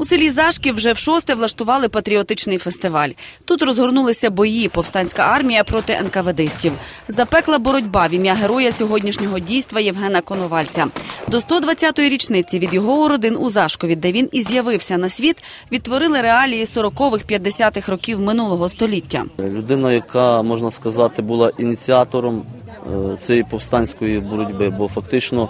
У селі Зашків вже в шосте влаштували патріотичний фестиваль. Тут розгорнулися бої, повстанська армія проти НКВДистів. Запекла боротьба в ім'я героя сьогоднішнього дійства Євгена Коновальця. До 120-ї річниці від його родин у Зашкові, де він і з'явився на світ, відтворили реалії 40-х, 50-х років минулого століття. Людина, яка можна сказати, була ініціатором е, цієї повстанської боротьби, бо фактично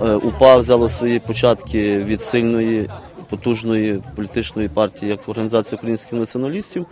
е, УПА взяло свої початки від сильної. Потужної політичної партії, як організація українських націоналістів,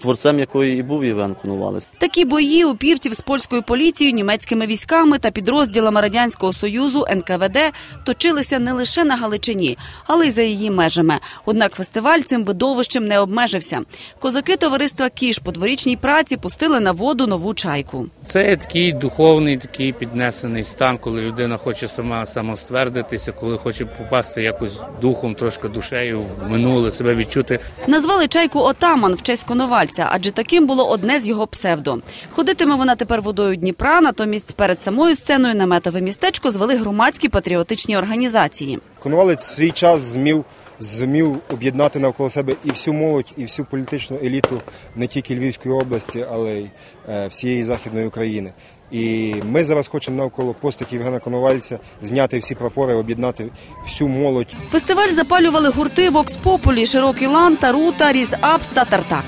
творцем якої і був Євген Коновалець. Такі бої у півців з польською поліцією, німецькими військами та підрозділами радянського союзу НКВД точилися не лише на Галичині, але й за її межами. Однак фестиваль цим видовищем не обмежився. Козаки товариства Кіш по дворічній праці пустили на воду нову чайку. Це такий духовний, такий піднесений стан, коли людина хоче сама самоствердитися, коли хоче попасти якось духом, трошки душею в минуле, себе відчути Назвали чайку Отаман в честь Коновальця, адже таким було одне з його псевдо. Ходитиме вона тепер водою Дніпра, натомість перед самою сценою наметове містечко звели громадські патріотичні організації. Конувалець свій час змів змів об'єднати навколо себе і всю молодь, і всю політичну еліту не тільки Львівської області, але й е, всієї західної України. І ми зараз хочемо навколо постаті Євгена Коновальця зняти всі прапори, об'єднати всю молодь. Фестиваль запалювали гурти Вокс Популі, Широкий Лан, Тарута, Різ Апс та Тартак.